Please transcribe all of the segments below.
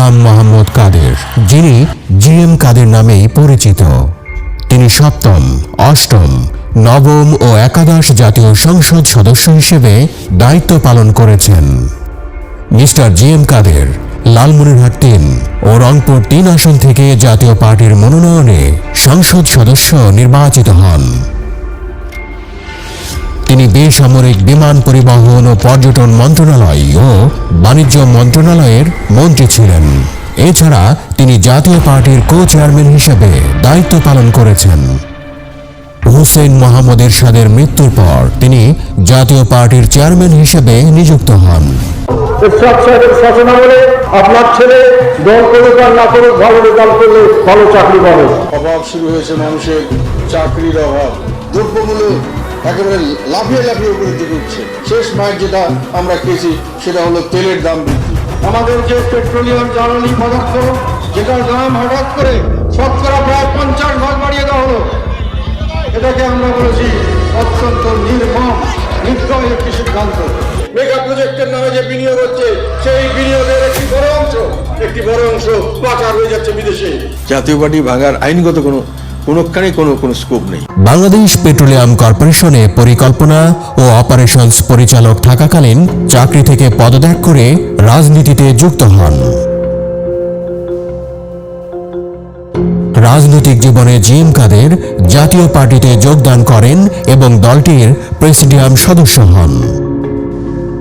গোলাম মোহাম্মদ কাদের, যিনি জি এম কাদের নামেই পরিচিত। তিনি সপ্তম, অষ্টম, নবম ও একাদশ জাতীয় সংসদ সদস্য হিসেবে দায়িত্ব পালন করেছেন। Mister G M Kader, Lalmonirhat তিন ও রংপুর তিন আসন থেকে জাতীয় পার্টির মনোনয়নে সংসদ সদস্য নির্বাচিত হন। তিনি বেসামরিক বিমান পরিবহন ও পর্যটন মন্ত্রণালয় ও বাণিজ্য মন্ত্রণালয়ের মন্ত্রী ছিলেন। এছাড়া তিনি জাতীয় পার্টির কো চেয়ারম্যান হিসেবে দায়িত্ব পালন করেছেন। হুসেন মোহাম্মদ এরশাদের মৃত্যুর পর তিনি জাতীয় পার্টির চেয়ারম্যান হিসেবে নিযুক্ত হন। এরশাদ সাহেবের শাসনামলে আপনার ছেলে দল করুক আর না করুক ভালো রেজাল্ট করলে ভালো চাকরি পাবে। অভাব শুরু হয়েছে মানুষের চাকরির অভাব। দ্রব্যমূল্য একেবারে লাফিয়ে লাফিয়ে উপরে দিকে উঠছে শেষ মায়ের যেটা আমরা খেয়েছি, সেটা হলো তেলের দাম বৃদ্ধি। আমাদের যে পেট্রোলিয়াম, জ্বালানি পদার্থ যেটার দাম হঠাৎ করে শতকরা প্রায় পঞ্চাশ ভাগ বাড়িয়ে দেওয়া হলো। এটাকে আমরা বলেছি অত্যন্ত নির্মম, নির্দয় একটি সিদ্ধান্ত। মেগা প্রজেক্টের নামে যে বিনিয়োগ হচ্ছে, সেই বিনিয়োগের একটি বড় অংশ, একটি বড় অংশ পাচার হয়ে যাচ্ছে বিদেশে। জাতীয় পার্টি ভাঙার আইনগত কোনো কোনোখানে কোনো কোনো স্কোপ নেই। বাংলাদেশ পেট্রোলিয়াম কর্পোরেশনে পরিকল্পনা ও অপারেশনস পরিচালক থাকাকালীন চাকরি থেকে পদত্যাগ করে রাজনীতিতে যুক্ত হন। রাজনৈতিক জীবনে জিএম কাদের জাতীয় পার্টিতে যোগদান করেন এবং দলটির প্রেসিডিয়াম সদস্য হন।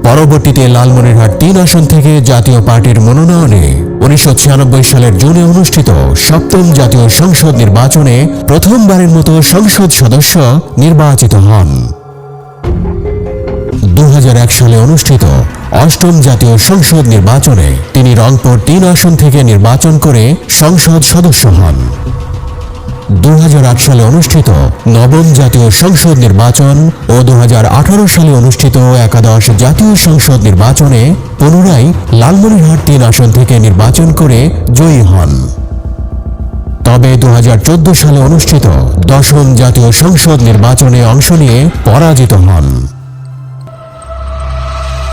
পরবর্তীতে লালমনিরহাট তিন আসন থেকে জাতীয় পার্টির মনোনয়নে উনিশশো ছিয়ানব্বই সালের জুনে অনুষ্ঠিত সপ্তম জাতীয় সংসদ নির্বাচনে প্রথমবারের মতো সংসদ সদস্য নির্বাচিত হন। দু হাজার এক সালে অনুষ্ঠিত অষ্টম জাতীয় সংসদ নির্বাচনে তিনি রংপুর তিন আসন থেকে নির্বাচন করে সংসদ সদস্য হন। দু হাজার আট সালে অনুষ্ঠিত নবম জাতীয় সংসদ নির্বাচন ও দু হাজার আঠারো সালে অনুষ্ঠিত একাদশ জাতীয় সংসদ নির্বাচনে পুনরায় লালমনিরহাট তিন আসন থেকে নির্বাচন করে জয়ী হন। তবে দু হাজার চোদ্দ সালে অনুষ্ঠিত দশম জাতীয় সংসদ নির্বাচনে অংশ নিয়ে পরাজিত হন।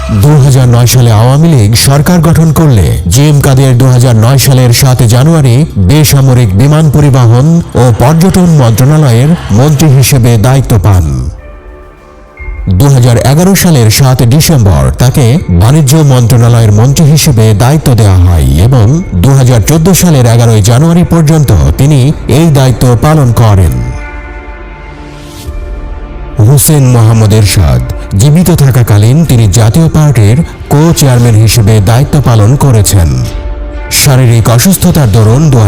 দু হাজার নয় সালে আওয়ামী লীগ সরকার গঠন করলে জি এম কাদের দু হাজার নয় সালের সাত জানুয়ারি বেসামরিক বিমান পরিবহন ও পর্যটন মন্ত্রণালয়ের মন্ত্রী হিসেবে দায়িত্ব পান। দু হাজার এগারো সালের সাত ডিসেম্বর তাকে বাণিজ্য মন্ত্রণালয়ের মন্ত্রী হিসেবে দায়িত্ব দেওয়া হয় এবং দু হাজার চোদ্দ সালের এগারোই জানুয়ারি পর্যন্ত তিনি এই দায়িত্ব পালন করেন। হুসেন মোহাম্মদ এরশাদ জীবিত থাকাকালীন তিনি জাতীয় পার্টির কো চেয়ারম্যান হিসেবে দায়িত্ব পালন করেছেন। শারীরিক অসুস্থতার দরুন দু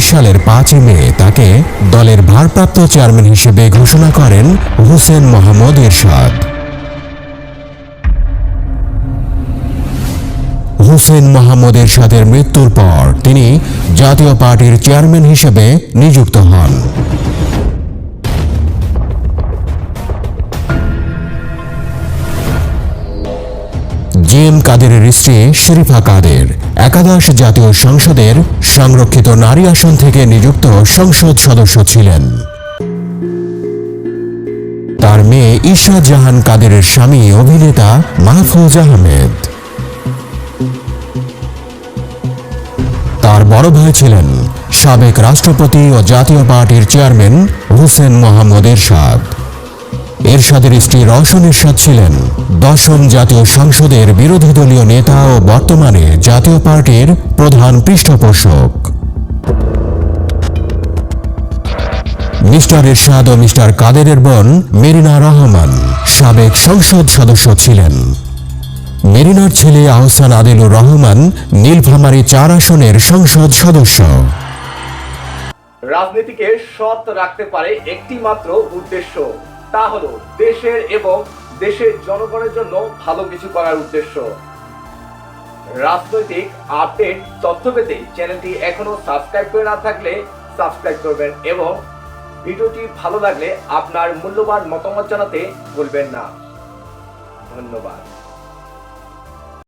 সালের পাঁচই মে তাকে দলের ভারপ্রাপ্ত চেয়ারম্যান হিসেবে ঘোষণা করেন হুসেন মোহাম্মদ এরশাদ। হুসেন মোহাম্মদ এরশাদের মৃত্যুর পর তিনি জাতীয় পার্টির চেয়ারম্যান হিসেবে নিযুক্ত হন। এম কাদেরের স্ত্রী শরীফা কাদের, একাদশ জাতীয় সংসদের সংরক্ষিত নারী আসন থেকে নিযুক্ত সংসদ সদস্য ছিলেন। তার মেয়ে ঈশা জাহান কাদেরের স্বামী অভিনেতা মাহফুজ আহমেদ। তার বড় ভাই ছিলেন সাবেক রাষ্ট্রপতি ও জাতীয় পার্টির চেয়ারম্যান হুসেন মোহাম্মদ এরশাদ। এরশাদের স্ত্রী রওশন এরশাদ ছিলেন। দশম জাতীয় সংসদের বিরোধী দলীয় নেতা ও বর্তমানে জাতীয় পার্টির প্রধান পৃষ্ঠপোষক। মিস্টার এরশাদ ও মিস্টার কাদেরের বোন মেরিনা রহমান সাবেক সংসদ সদস্য ছিলেন। মেরিনার ছেলে আহসান আদিলুর রহমান নীলফামারী চার আসনের সংসদ সদস্য। রাজনীতিকে সৎ রাখতে পারে একটি মাত্র উদ্দেশ্য। তা হলো দেশের এবং দেশের জনগণের জন্য ভালো কিছু করার উদ্দেশ্য। রাজনৈতিক আপডেট তথ্য পেতে চ্যানেলটি এখনও সাবস্ক্রাইব করে না থাকলে সাবস্ক্রাইব করবেন এবং ভিডিওটি ভালো লাগলে আপনার মূল্যবান মতামত জানাতে ভুলবেন না। ধন্যবাদ।